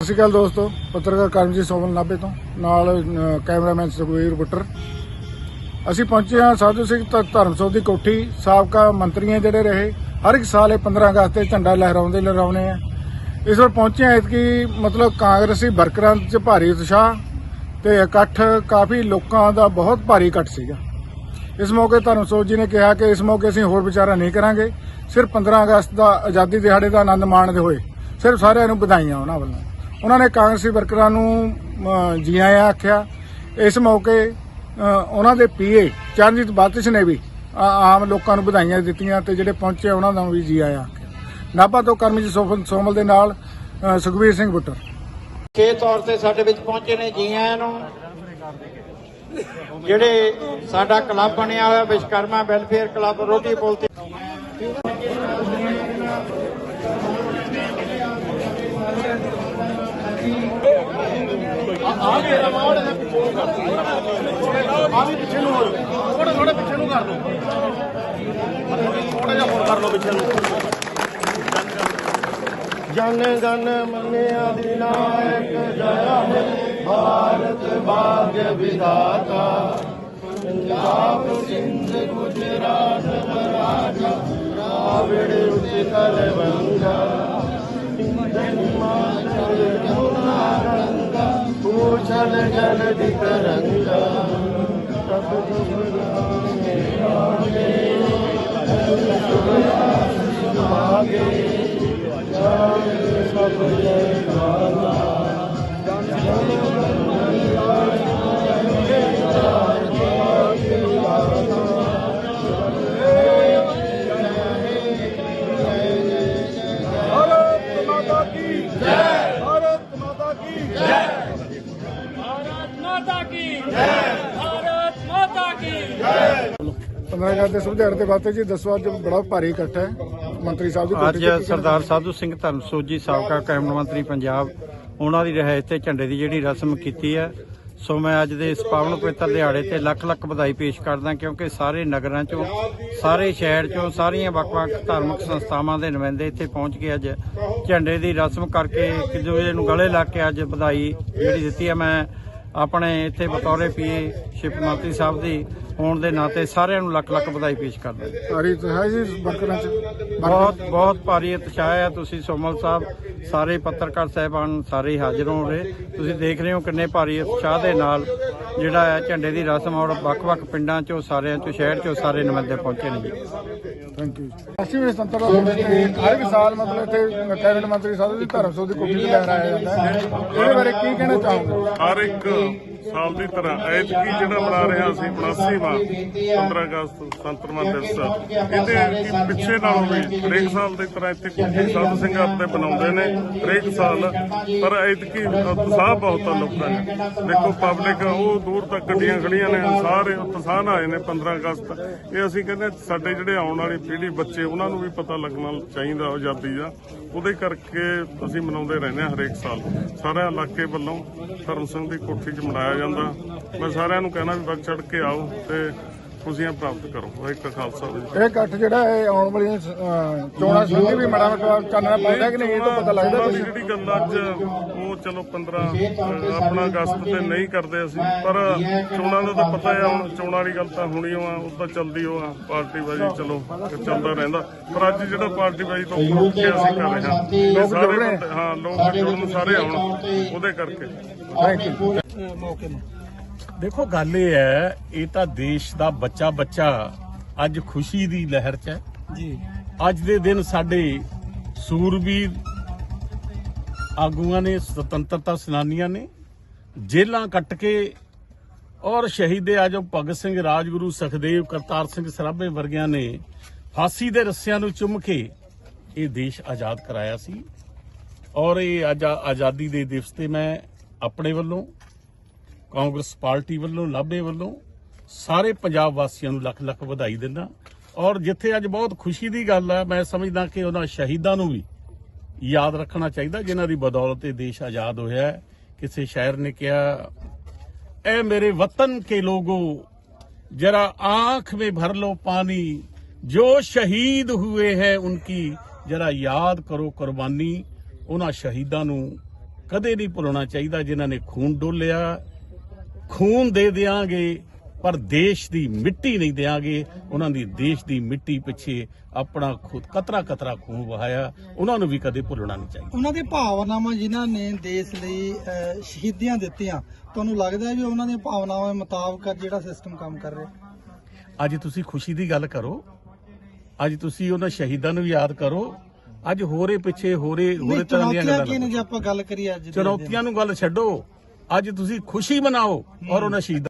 ਸਤਿ ਸ਼੍ਰੀ ਅਕਾਲ ਦੋਸਤੋ, ਪੱਤਰਕਾਰ ਕਰਮਜੀਤ ਸੋਮਲ ਨਾਭੇ ਤੋਂ, ਨਾਲ ਕੈਮਰਾਮੈਨ ਸੁਖਵੀਰ ਬੁੱਟਰ। ਅਸੀਂ ਪਹੁੰਚੇ ਹਾਂ ਸਾਧੂ ਸਿੰਘ ਧ- ਧਰਮਸੋਤ ਦੀ ਕੋਠੀ, ਸਾਬਕਾ ਮੰਤਰੀਆਂ ਜਿਹੜੇ ਰਹੇ, ਹਰ ਇੱਕ ਸਾਲ ਇਹ 15 ਅਗਸਤ ਤੇ ਝੰਡਾ ਲਹਿਰਾਉਂਦੇ ਲਹਿਰਾਉਣੇ ਆ। ਇਸ ਵਾਰ ਪਹੁੰਚੇ ਹਾਂ ਕਿ ਮਤਲਬ ਕਾਂਗਰਸੀ ਵਰਕਰਾਂ 'ਚ ਭਾਰੀ ਉਤਸ਼ਾਹ ਤੇ ਇਕੱਠ ਕਾਫੀ ਲੋਕਾਂ ਦਾ ਬਹੁਤ ਭਾਰੀ ਇਕੱਠ ਸੀਗਾ। ਇਸ ਮੌਕੇ ਧਰਮਸੋਤ ਜੀ ਨੇ ਕਿਹਾ ਕਿ ਇਸ ਮੌਕੇ ਅਸੀਂ ਹੋਰ ਵਿਚਾਰਾ ਨਹੀਂ ਕਰਾਂਗੇ, ਸਿਰਫ 15 ਅਗਸਤ ਦਾ ਆਜ਼ਾਦੀ ਦਿਹਾੜੇ ਦਾ ਆਨੰਦ ਮਾਣਦੇ ਹੋਏ, ਸਿਰਫ ਸਾਰਿਆਂ ਨੂੰ ਵਧਾਈਆਂ ਉਹਨਾਂ ਵੱਲੋਂ। ਉਹਨਾਂ ਨੇ ਕਾਂਗਰਸੀ ਵਰਕਰਾਂ ਨੂੰ ਜੀ ਆਇਆਂ ਆਖਿਆ। ਇਸ ਮੌਕੇ ਅ, ਉਹਨਾਂ ਦੇ ਪੀਏ ਚਰਨਜੀਤ ਬਾਤਿਸ਼ ਨੇ ਵੀ ਆਮ ਲੋਕਾਂ ਨੂੰ ਵਧਾਈਆਂ ਦਿੱਤੀਆਂ ਤੇ ਜਿਹੜੇ ਪਹੁੰਚੇ ਉਹਨਾਂ ਨੂੰ ਵੀ ਜੀ ਆਇਆਂ ਆਖਿਆ। ਨਾਭਾ ਤੋਂ ਕਰਮਜੀਤ ਸੋਫਨ ਸੋਮਲ ਦੇ ਨਾਲ ਅ, ਸੁਖਬੀਰ ਸਿੰਘ ਬੁੱਟਰ। ਕੇ ਤੌਰ ਤੇ ਸਾਡੇ ਵਿੱਚ ਪਹੁੰਚੇ ਨੇ ਜੀ ਆਇਆਂ ਨੂੰ। ਜਿਹੜੇ ਸਾਡਾ ਕਲੱਬ ਬਣਿਆ ਹੋਇਆ ਵਿਸ਼ਕਰਮਾ ਵੈਲਫੇਅਰ ਕਲੱਬ ਰੋਟੀ ਪੁਲ ਤੇ ਜਨ ਗਨ ਮੰਨਿਆ ਵਿਨਾਇਕ ਜਇਆ ਹੈ। ਭਾਰਤ ਭਾਗਯ ਵਿਧਾਤਾ। ਪੰਜਾਬ ਸਿੰਧ ਗੁਜਰਾਤ ਮਰਾਠਾ ਰਾਵੜ ਉਤਕਲ ਬੰਗਾ ਹਿਮਾਚਲ भूषण जल वितरंगा सब आगे सब जय 15 ਅਗਸਤ ਦੇ ਸੁਝਾੜ ਦੇ ਵਾਸਤੇ ਜੀ ਦੱਸੋ ਅੱਜ ਬੜਾ ਭਾਰੀ ਇਕੱਠ ਹੈ। ਮੰਤਰੀ ਸਾਹਿਬ ਦੀ ਕੋਠੀ ਅੱਜ ਤੇ ਸਰਦਾਰ ਸਾਧੂ ਸਿੰਘ ਧਰਮਸੋਤ ਜੀ ਸਾਬਕਾ ਕੈਬਨਿਟ ਮੰਤਰੀ ਪੰਜਾਬ ਉਹਨਾਂ ਦੀ ਰਿਹਾਇਸ਼ ਤੇ ਝੰਡੇ ਦੀ ਜਿਹੜੀ ਰਸਮ ਕੀਤੀ ਹੈ। ਸੋ ਮੈਂ ਅੱਜ ਦੇ ਇਸ ਪਾਵਨ ਪਵਿੱਤਰ ਦਿਹਾੜੇ ਤੇ ਲੱਖ ਲੱਖ ਵਧਾਈ ਪੇਸ਼ ਕਰਦਾ ਕਿਉਂਕਿ ਸਾਰੇ ਨਗਰਾਂ ਚੋਂ ਸਾਰੇ ਸ਼ਹਿਰ ਚੋਂ ਸਾਰੀਆਂ ਵੱਖ-ਵੱਖ ਧਾਰਮਿਕ ਸੰਸਥਾਵਾਂ ਦੇ ਨੁਮਾਇੰਦੇ ਇੱਥੇ ਪਹੁੰਚ ਕੇ ਅੱਜ ਝੰਡੇ ਦੀ ਰਸਮ ਕਰਕੇ ਇੱਕ ਦੂਜੇ ਨੂੰ ਗਲੇ ਲਾ ਕੇ ਅੱਜ ਵਧਾਈ ਜਿਹੜੀ ਦਿੱਤੀ ਹੈ। ਮੈਂ ਆਪਣੇ ਇੱਥੇ ਬਤੌਰੇ ਪੀਏ ਸ਼ਿਪ ਮੰਤਰੀ ਸਾਹਿਬ ਦੀ ਹੋਣ ਦੇ ਨਾਤੇ ਸਾਰਿਆਂ ਨੂੰ ਲੱਖ ਲੱਖ ਵਧਾਈ ਪੇਸ਼ ਕਰਦਾ ਭਾਰੀ ਤਾਂ ਹੈ ਜੀ ਵਰਕਰਾਂ 'ਚ। ਬਹੁਤ ਬਹੁਤ ਭਾਰੀ ਉਤਸ਼ਾਹ ਹੈ। ਤੁਸੀਂ ਸੋਮਲ ਸਾਹਿਬ ਸਾਰੇ ਪੱਤਰਕਾਰ ਸਹਿਬਾਨ ਸਾਰੇ ਹਾਜ਼ਰ ਹੋ ਰਹੇ। ਤੁਸੀਂ ਦੇਖ ਰਹੇ ਹੋ ਕਿੰਨੇ ਭਾਰੀ ਉਤਸ਼ਾਹ ਦੇ ਨਾਲ ਜਿਹੜਾ ਹੈ ਝੰਡੇ ਦੀ ਰਸਮ ਔਰ ਵੱਖ-ਵੱਖ ਪਿੰਡਾਂ ਚੋਂ ਸਾਰਿਆਂ ਚੋਂ ਸ਼ਹਿਰ ਚੋਂ ਸਾਰੇ ਨੁਮਾਇੰਦੇ ਪਹੁੰਚੇ ਨੇ ਜੀ। ਥੈਂਕ ਯੂ ਅਸੀਂ ਵੀ ਸੰਤਰ ਹਰ ਇੱਕ ਸਾਲ ਮਤਲਬ ਇੱਥੇ ਕੈਬਨਿਟ ਮੰਤਰੀ ਸਾਹਿਬ ਦੀ ਧਰਮਸੋਤ ਦੀ ਕੋਠੀ ਤੇ ਲਹਿਰਾਇਆ ਜਾਂਦਾ ਹੈ ਇਹਦੇ ਬਾਰੇ ਕੀ ਕਹਿਣਾ ਚਾਹੋਗੇ? ਹਰ ਇੱਕ ਸਾਲ ਦੀ ਤਰ੍ਹਾਂ ਐਤਕੀ ਜਿਹੜਾ ਮਨਾ ਰਹੇ ਅਸੀਂ 79ਵਾਂ 15 ਅਗਸਤ ਸੰਤਰਮਾ ਦਿਵਸ। ਇਹਦੇ ਪਿੱਛੇ ਨਾਲੋਂ ਵੀ ਹਰੇਕ ਸਾਲ ਦੀ ਤਰ੍ਹਾਂ ਇੱਥੇ ਕੁਝ ਸਾਧ ਸਿੰਘ ਆਪਣੇ ਬਣਾਉਂਦੇ ਨੇ ਹਰੇਕ ਸਾਲ। ਪਰ ਐਤਕੀ ਉਤਸ਼ਾਹ ਬਹੁਤ ਆ ਲੋਕਾਂ ਦਾ। ਦੇਖੋ ਪਬਲਿਕ ਉਹ ਦੂਰ ਤੱਕ ਗੱਡੀਆਂ ਖੜੀਆਂ ਨੇ ਸਾਰੇ ਉਤਸ਼ਾਹ ਨਾਲ ਆਏ ਨੇ 15 ਅਗਸਤ। ਇਹ ਅਸੀਂ ਕਹਿੰਦੇ ਸਾਡੇ ਜਿਹੜੇ ਆਉਣ ਵਾਲੀ ਪੀੜ੍ਹੀ ਬੱਚੇ ਉਹਨਾਂ ਨੂੰ ਵੀ ਪਤਾ ਲੱਗਣਾ ਚਾਹੀਦਾ ਆਜ਼ਾਦੀ ਦਾ। ਉਹਦੇ ਕਰਕੇ ਅਸੀਂ ਮਨਾਉਂਦੇ ਰਹਿੰਦੇ ਹਾਂ ਹਰੇਕ ਸਾਲ। ਸਾਰੇ ਇਲਾਕੇ ਵੱਲੋਂ ਧਰਮ ਸਿੰਘ ਦੀ ਕੋਠੀ 'ਚ ਮਨਾਇਆ ਜਾਂਦਾ। ਮੈਂ ਸਾਰਿਆਂ ਨੂੰ ਕਹਿਣਾ ਵੀ ਵੱਧ ਚੜ ਕੇ ਆਓ ਤੇ ਖੁਸ਼ੀਆਂ ਪ੍ਰਾਪਤ ਕਰੋ ਵਾਹਿਗੁਰੂ ਦਾ ਖਾਲਸਾ ਵਾਹਿਗੁਰੂ ਕੀ ਇਹ ਇਕੱਠ ਜਿਹੜਾ ਹੈ ਆਉਣ ਵਾਲੀਆਂ ਅਹ, ਚੋਣਾਂ ਸੰਬੰਧੀ ਵੀ ਮਾੜਾ ਮੋਟਾ ਚਾਨਣਾ ਪਾਉਂਦਾ ਕਿ ਨਹੀਂ ਇਹ ਤਾਂ ਪਤਾ ਲੱਗਦਾ ਕੁਝ ਦੀ ਜਿਹੜੀ ਗੱਲ ਅੱਜ ਉਹ ਚਲੋ 15 ਅਹ, ਆਪਣਾ ਅਗਸਤ ਤੇ ਨਹੀਂ ਕਰਦੇ ਅਸੀਂ ਪਰ ਚੋਣਾਂ ਦਾ ਤਾਂ ਪਤਾ ਹੈ ਹੁਣ ਚੋਣਾਂ ਵਾਲੀ ਗੱਲ ਤਾਂ ਹੋਣੀ ਓ ਆ ਉਹ ਤਾਂ ਚੱਲਦੀ ਓ ਆ ਪਾਰਟੀ ਬਾਜੀ ਚਲੋ ਚੱਲਦਾ ਰਹਿੰਦਾ। ਪਰ ਅੱਜ ਜਿਹੜਾ ਪਾਰਟੀ ਬਾਜੀ ਤੋਂ ਉੱਪਰ ਉੱਠ ਕੇ ਅਸੀਂ ਕਰ ਰਹੇ ਹਾਂ ਸਾਰੇ ਬੰਦੇ- ਹਾਂ ਲੋਕ ਜੁੜਨ ਸਾਰੇ ਆਉਣ ਉਹਦੇ ਕਰਕੇ। ਥੈਂਕ ਯੂ ਦੇਖੋ ਗੱਲ ਇਹ ਹੈ ਇਹ ਤਾਂ ਦੇਸ਼ ਦਾ ਬੱਚਾ ਬੱਚਾ ਅੱਜ ਖੁਸ਼ੀ ਦੀ ਲਹਿਰ 'ਚ ਹੈ। ਜੀ। ਅੱਜ ਦੇ ਦਿਨ ਸਾਡੇ ਸੂਰਬੀਰ ਆਗੂਆਂ ਨੇ ਸੁਤੰਤਰਤਾ ਸੈਨਾਨੀਆਂ ਨੇ ਜੇਲਾਂ ਕੱਟ ਕੇ ਔਰ ਸ਼ਹੀਦੇ ਆਜਮ ਭਗਤ ਸਿੰਘ ਰਾਜਗੁਰੂ ਸੁਖਦੇਵ ਕਰਤਾਰ ਸਿੰਘ ਸਰਾਭੇ ਵਰਗਿਆਂ ਨੇ ਫਾਂਸੀ ਦੇ ਰੱਸਿਆਂ ਨੂੰ ਚੁੰਮ ਕੇ ਇਹ ਦੇਸ਼ ਆਜ਼ਾਦ ਕਰਾਇਆ ਸੀ। ਔਰ ਇਹ ਅੱਜ ਆਜ਼ਾਦੀ ਦੇ ਦਿਵਸ ਤੇ ਮੈਂ ਆਪਣੇ ਵੱਲੋਂ ਕਾਂਗਰਸ ਪਾਰਟੀ ਵੱਲੋਂ ਲਾਭੇ ਵੱਲੋਂ ਸਾਰੇ ਪੰਜਾਬ ਵਾਸੀਆਂ ਨੂੰ ਲੱਖ ਲੱਖ ਵਧਾਈ ਦਿੰਦਾ ਔਰ ਜਿੱਥੇ ਅੱਜ ਬਹੁਤ ਖੁਸ਼ੀ ਦੀ ਗੱਲ ਹੈ ਮੈਂ ਸਮਝਦਾ ਕਿ ਉਹਨਾਂ ਸ਼ਹੀਦਾਂ ਨੂੰ ਵੀ ਯਾਦ ਰੱਖਣਾ ਚਾਹੀਦਾ ਜਿਨ੍ਹਾਂ ਦੀ ਬਦੌਲਤ ਇਹ ਦੇਸ਼ ਆਜ਼ਾਦ ਹੋਇਆ ਹੈ ਕਿਸੇ ਸ਼ਾਇਰ ਨੇ ਕਿਹਾ ਐ ਮੇਰੇ ਵਤਨ ਕੇ ਲੋਗੋ जरा आंख में भर लो पानी जो शहीद हुए हैं उनकी जरा याद करो ਕੁਰਬਾਨੀ ਉਹਨਾਂ ਸ਼ਹੀਦਾਂ ਨੂੰ ਕਦੇ ਨਹੀਂ ਭੁੱਲਣਾ ਚਾਹੀਦਾ ਜਿਨ੍ਹਾਂ ਨੇ ਖੂਨ ਡੋਲਿਆ ਖੂਨ ਦੇ ਦਿਆਂਗੇ ਪਰ ਦੇਸ਼ ਦੀ ਮਿੱਟੀ ਨਹੀਂ ਦਿਆਂਗੇ। ਉਹਨਾਂ ਦੀ ਦੇਸ਼ ਦੀ ਮਿੱਟੀ ਪਿੱਛੇ ਆਪਣਾ ਖੁਦ ਕਤਰਾ ਕਤਰਾ ਖੂਨ ਵਹਾਇਆ। ਉਹਨਾਂ ਨੂੰ ਵੀ ਕਦੇ ਭੁੱਲਣਾ ਨਹੀਂ ਚਾਹੀਦਾ। ਉਹਨਾਂ ਦੀ ਭਾਵਨਾਵਾਂ ਜਿਨ੍ਹਾਂ ਨੇ ਦੇਸ਼ ਲਈ ਸ਼ਹੀਦੀਆਂ ਦਿੱਤੀਆਂ ਤੁਹਾਨੂੰ ਲੱਗਦਾ ਹੈ ਵੀ ਉਹਨਾਂ ਦੀਆਂ ਭਾਵਨਾਵਾਂ ਮੁਤਾਬਕ ਜਿਹੜਾ ਸਿਸਟਮ ਕੰਮ ਕਰ ਰਿਹਾ? ਅੱਜ ਤੁਸੀਂ ਖੁਸ਼ੀ ਦੀ ਗੱਲ ਕਰੋ। ਅੱਜ ਤੁਸੀਂ ਉਹਨਾਂ ਸ਼ਹੀਦਾਂ ਨੂੰ ਯਾਦ ਕਰੋ। ਅੱਜ ਹੋਰੇ ਪਿੱਛੇ ਹੋਰੇ ਹੋਰੇ ਤਰ੍ਹਾਂ ਦੀਆਂ ਗੱਲਾਂ? ਚੁਣੌਤੀਆਂ ਨੂੰ ਗੱਲ ਛੱਡੋ। ਅੱਜ ਤੁਸੀਂ ਖੁਸ਼ੀ ਮਨਾਓ ਔਰ ਉਹਨਾਂ ਸ਼ਹੀਦਾਂ